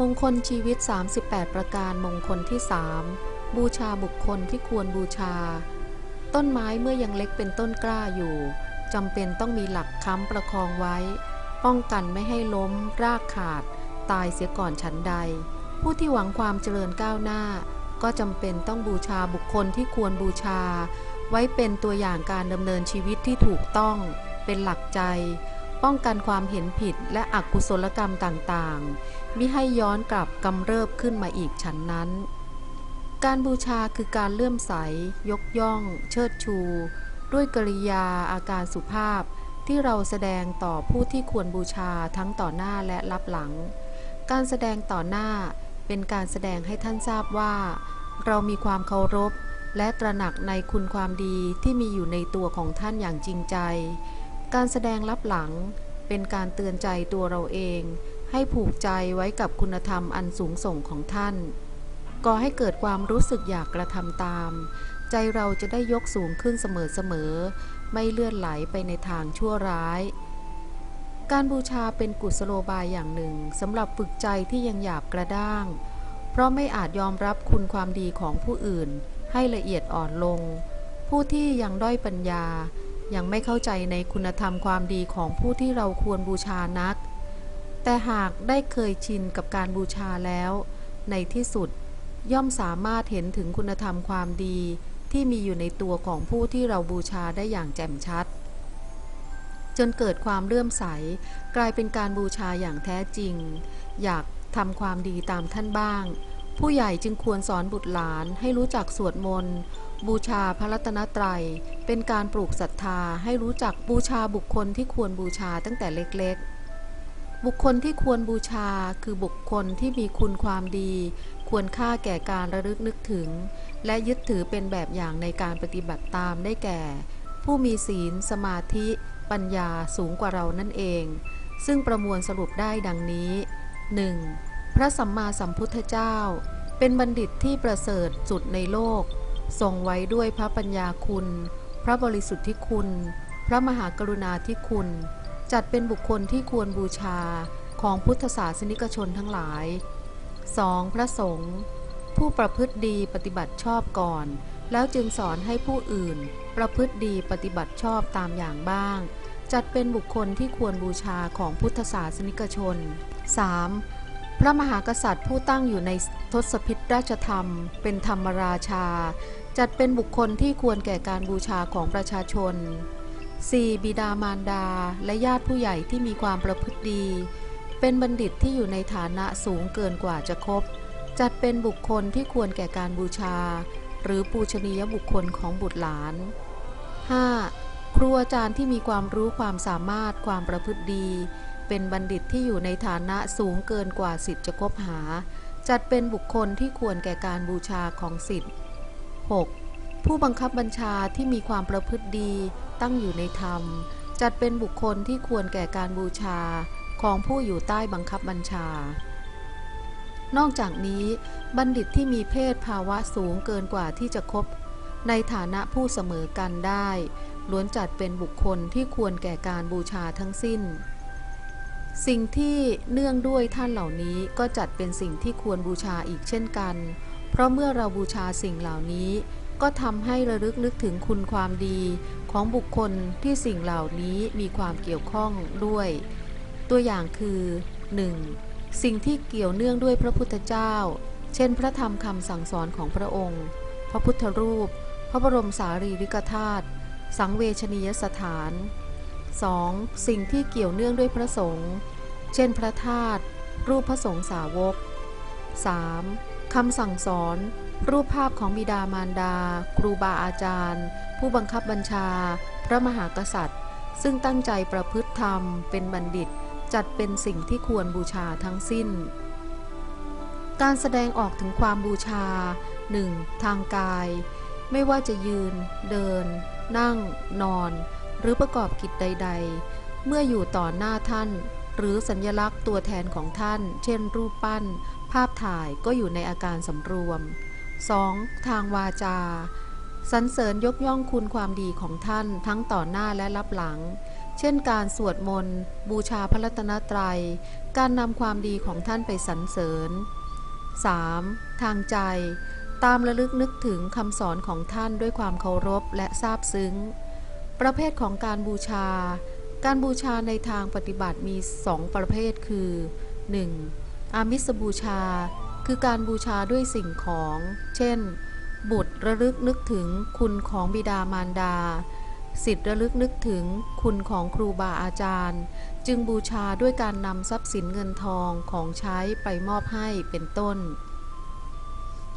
มงคลชีวิต 38 ประการมงคลที่3บูชาบุคคลที่ควรบูชา ต้นไม้เมื่อยังเล็กเป็นต้นกล้าอยู่จำเป็นต้องมีหลักค้ำประคองไว้ ป้องกันไม่ให้ล้ม รากขาด ตายเสียก่อนฉันใด ผู้ที่หวังความเจริญก้าวหน้า ก็จำเป็นต้องบูชาบุคคลที่ควรบูชา ไว้เป็นตัวอย่างการดำเนินชีวิตที่ถูกต้อง เป็นหลักใจ ป้องกันความเห็นผิดและอกุศลกรรมต่างๆ มิให้ย้อนกลับกำเริบขึ้นมาอีกฉันนั้น การบูชาคือการเลื่อมใส ยกย่อง เชิดชู ด้วยกริยาอาการสุภาพที่เราแสดงต่อผู้ที่ควรบูชาทั้งต่อหน้าและรับหลัง การแสดงต่อหน้าเป็นการแสดงให้ท่านทราบว่า เรามีความเคารพ และตระหนักในคุณความดีที่มีอยู่ในตัวของท่านอย่างจริงใจ การแสดงรับหลังเป็นการเตือนใจตัวเราเอง ให้ผูกใจไว้กับคุณธรรมอันสูงส่งของท่าน ก่อให้เกิดความรู้สึกอยากกระทำตาม ใจเราจะได้ยกสูงขึ้นเสมอๆ ไม่เลื่อนไหลไปในทางชั่วร้าย การบูชาเป็นกุศโลบายอย่างหนึ่งสำหรับฝึกใจที่ยังหยาบกระด้าง เพราะไม่อาจยอมรับคุณความดีของผู้อื่น ให้ละเอียดอ่อนลง ผู้ที่ยังด้อยปัญญา ยังไม่เข้าใจในคุณธรรมความดีของผู้ที่เราควรบูชานัก แต่หากได้เคยชินกับการบูชาแล้ว ในที่สุดย่อมสามารถเห็นถึงคุณธรรมความดีที่มีอยู่ในตัวของผู้ที่เราบูชาได้อย่างแจ่มชัด จนเกิดความเลื่อมใส กลายเป็นการบูชาอย่างแท้จริง อยากทำความดีตามท่านบ้าง ผู้ใหญ่จึงควรสอนบุตรหลานให้รู้จักสวดมนต์ บูชาพระรัตนตรัย เป็นการปลูกศรัทธาให้รู้จักบูชาบุคคลที่ควรบูชาตั้งแต่เล็กๆ บุคคลที่ควรบูชาคือบุคคลที่มีคุณความดี ควรค่าแก่การระลึกนึกถึง และยึดถือเป็นแบบอย่างในการปฏิบัติตามได้แก่ ผู้มีศีล สมาธิ ปัญญาสูงกว่าเรานั่นเอง ซึ่งประมวลสรุปได้ดังนี้ 1. พระสัมมาสัมพุทธเจ้า เป็นบัณฑิตที่ประเสริฐสุดในโลก ทรงไว้ด้วยพระปัญญาคุณ พระบริสุทธิคุณ พระมหากรุณาธิคุณ จัดเป็นบุคคลที่ควรบูชาของพุทธศาสนิกชนทั้งหลาย 2. พระสงฆ์ผู้ประพฤติดีปฏิบัติชอบก่อน แล้วจึงสอนให้ผู้อื่น ประพฤติดีปฏิบัติชอบตามอย่างบ้าง จัดเป็นบุคคลที่ควรบูชาของพุทธศาสนิกชน 3. พระมหากษัตริย์ผู้ตั้งอยู่ในทศพิธราชธรรม เป็นธรรมราชา จัดเป็นบุคคลที่ควรแก่การบูชาของประชาชน 4. บิดามารดา และญาติผู้ใหญ่ที่มีความประพฤติดี เป็นบัณฑิตที่อยู่ในฐานะสูงเกินกว่าจะครบ จัดเป็นบุคคลที่ควรแก่การบูชา หรือปูชนียบุคคลของบุตรหลาน 5. ครูอาจารย์ที่มีความรู้ความสามารถความประพฤติดี เป็นบัณฑิตที่อยู่ในฐานะสูงเกินกว่าสิทธิ์จะคบหา จัดเป็นบุคคลที่ควรแก่การบูชาของสิทธิ์ 6. ผู้บังคับบัญชาที่มีความประพฤติดีตั้งอยู่ในธรรม จัดเป็นบุคคลที่ควรแก่การบูชาของผู้อยู่ใต้บังคับบัญชา นอกจากนี้ บัณฑิตที่มีเพศภาวะสูงเกินกว่าที่จะคบ ในฐานะผู้เสมอกันได้ล้วนจัดเป็นบุคคลที่ควรแก่การบูชาทั้งสิ้น สิ่งที่เนื่องด้วยท่านเหล่านี้ก็จัดเป็นสิ่งที่ควรบูชาอีกเช่นกัน เพราะเมื่อเราบูชาสิ่งเหล่านี้ ก็ทำให้ระลึกนึกถึงคุณความดีของบุคคลที่สิ่งเหล่านี้มีความเกี่ยวข้องด้วย ตัวอย่างคือ 1. สิ่งที่เกี่ยวเนื่องด้วยพระพุทธเจ้า เช่น พระธรรมคำสั่งสอนของพระองค์ พระพุทธรูป พระบรมสารีริกธาตุ สังเวชนียสถาน 2. สิ่งที่เกี่ยวเนื่องด้วยพระสงฆ์ เช่นพระธาตุรูปพระสงฆ์สาวก 3. คำสั่งสอน รูปภาพของบิดามารดา ครูบาอาจารย์ ผู้บังคับบัญชา พระมหากษัตริย์ ซึ่งตั้งใจประพฤติธรรม เป็นบัณฑิต จัดเป็นสิ่งที่ควรบูชาทั้งสิ้น การแสดงออกถึงความบูชา 1. ทางกาย ไม่ว่าจะยืน เดิน นั่ง นอน หรือประกอบกิจใด ๆ เมื่ออยู่ต่อหน้าท่าน หรือสัญลักษณ์ตัวแทนของท่าน เช่น รูปปั้น ภาพถ่ายก็อยู่ในอาการสำรวม 2. ทางวาจาสรรเสริญยกย่องคุณความดีของท่านทั้งต่อหน้าและรับหลัง เช่นการสวดมนต์ บูชาพระรัตนตรัย การนำความดีของท่านไปสรรเสริญ 3. ทางใจ ตามระลึกนึกถึงคำสอนของท่านด้วยความเคารพและซาบซึ้ง ประเภทของการบูชา การบูชาในทางปฏิบัติมีสองประเภทคือ 1. อามิสบูชา คือการบูชาด้วยสิ่งของ เช่น บุตรระลึกนึกถึงคุณของบิดามารดา สิทธิระลึกนึกถึงคุณของครูบาอาจารย์ จึงบูชาด้วยการนำทรัพย์สินเงินทองของใช้ไปมอบให้เป็นต้น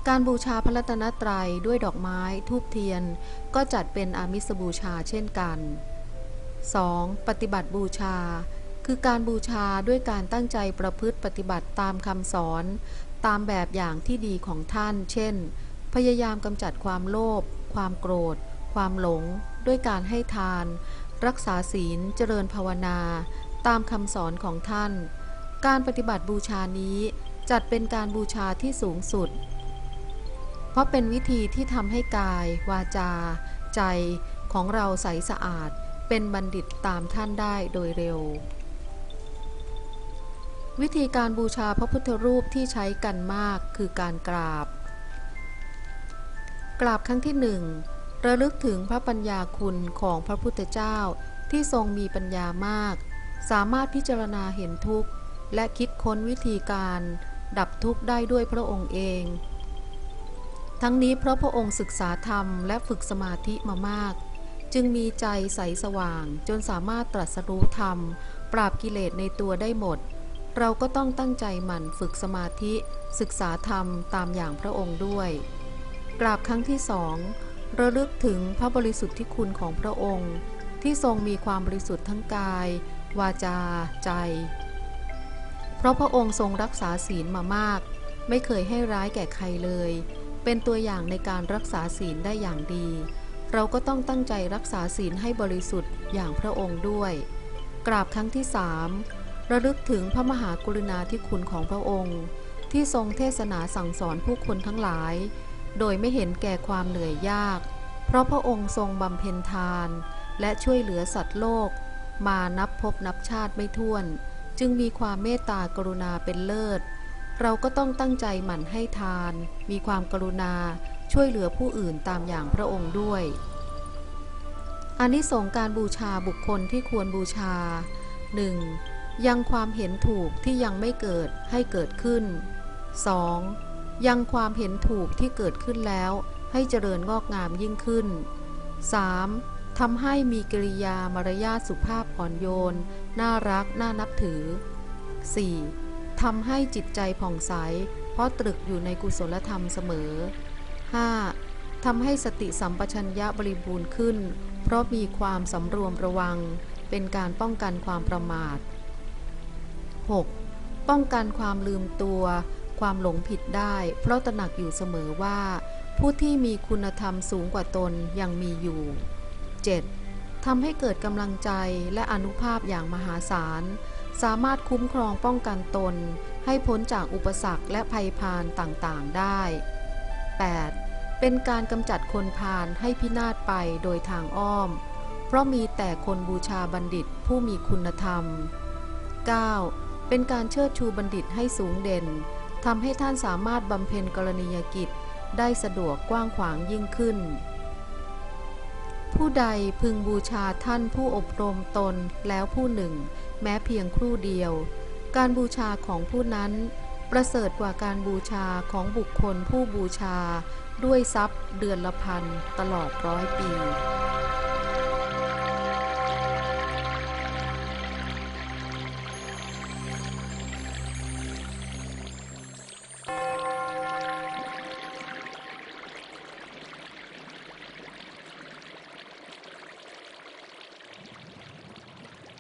การบูชาพระรัตนตรัยด้วยดอกไม้ทูบเทียน ก็จัดเป็นอามิสบูชาเช่นกัน 2. ปฏิบัติบูชา คือการบูชาด้วยการตั้งใจประพฤติปฏิบัติตามคำสอน ตามแบบอย่างที่ดีของท่าน เช่น พยายามกำจัดความโลภ ความโกรธ ความหลง ด้วยการให้ทาน รักษาศีล เจริญภาวนา ตามคำสอนของท่าน การปฏิบัติบูชานี้จัดเป็นการบูชาที่สูงสุด เพราะเป็นวิธีที่ทำให้กาย วาจา ใจของเราใสสะอาด เป็นบัณฑิตตามท่านได้โดยเร็ว วิธีการบูชาพระพุทธรูปที่ใช้กันมากคือการกราบ กราบครั้งที่หนึ่งระลึกถึงพระปัญญาคุณของพระพุทธเจ้าที่ทรงมีปัญญามาก สามารถพิจารณาเห็นทุกข์ และคิดค้นวิธีการดับทุกข์ได้ด้วยพระองค์เอง ทั้งนี้เพราะพระองค์ศึกษาธรรมและฝึกสมาธิมามาก จึงมีใจใสสว่าง จนสามารถตรัสรู้ธรรม ปราบกิเลสในตัวได้หมด เราก็ต้องตั้งใจหมั่นฝึกสมาธิ ศึกษาธรรมตามอย่างพระองค์ด้วย กราบครั้งที่สองระลึกถึงพระบริสุทธิ์ที่คุณของพระองค์ ที่ทรงมีความบริสุทธิ์ทั้งกาย วาจา ใจ เพราะพระองค์ทรงรักษาศีลมามาก ไม่เคยให้ร้ายแก่ใครเลย เป็นตัวอย่างในการรักษาศีลได้อย่างดี เราก็ต้องตั้งใจรักษาศีลให้บริสุทธิ์อย่างพระองค์ด้วย กราบครั้งที่สามระลึกถึงพระมหากรุณาธิคุณของพระองค์ ที่ทรงเทศนาสั่งสอนผู้คนทั้งหลาย โดยไม่เห็นแก่ความเหนื่อยยาก เพราะพระองค์ทรงบำเพ็ญทาน และช่วยเหลือสัตว์โลก มานับพบนับชาติไม่ถ้วน จึงมีความเมตตากรุณาเป็นเลิศ เราก็ต้องตั้งใจหมั่นให้ทาน มีความกรุณา ช่วยเหลือผู้อื่นตามอย่างพระองค์ด้วยอานิสงส์การบูชาบุคคลที่ควรบูชา 1. ยังความเห็นถูกที่ยังไม่เกิดให้เกิดขึ้น 2. ยังความเห็นถูกที่เกิดขึ้นแล้วให้เจริญงอกงามยิ่งขึ้น 3. ทำให้มีกิริยามารยาทสุภาพอ่อนโยน น่ารักน่านับถือ 4. ทำให้จิตใจผ่องใส เพราะตรึกอยู่ในกุศลธรรมเสมอ 5. ทำให้สติสัมปชัญญะบริบูรณ์ขึ้น เพราะมีความสำรวมระวัง เป็นการป้องกันความประมาท 6. ป้องกันความลืมตัว ความหลงผิดได้ เพราะตระหนักอยู่เสมอว่า ผู้ที่มีคุณธรรมสูงกว่าตนยังมีอยู่ 7. ทำให้เกิดกำลังใจและอนุภาพอย่างมหาศาล สามารถคุ้มครองป้องกันตน ให้พ้นจากอุปสรรคและภัยพานต่างๆ ได้ 8. เป็นการกำจัดคนพาลให้พินาศไปโดยทางอ้อม เพราะมีแต่คนบูชาบัณฑิตผู้มีคุณธรรม 9. เป็นการเชิดชูบัณฑิตให้สูงเด่นทำให้ท่านสามารถบำเพ็ญกรณียกิจได้สะดวกกว้างขวางยิ่งขึ้น ผู้ใดพึงบูชาท่านผู้อบรมตนแล้วผู้หนึ่ง แม้เพียงครู่เดียว การบูชาของผู้นั้น ประเสริฐกว่าการบูชาของบุคคลผู้บูชา ด้วยทรัพย์เดือนละพันตลอดร้อยปี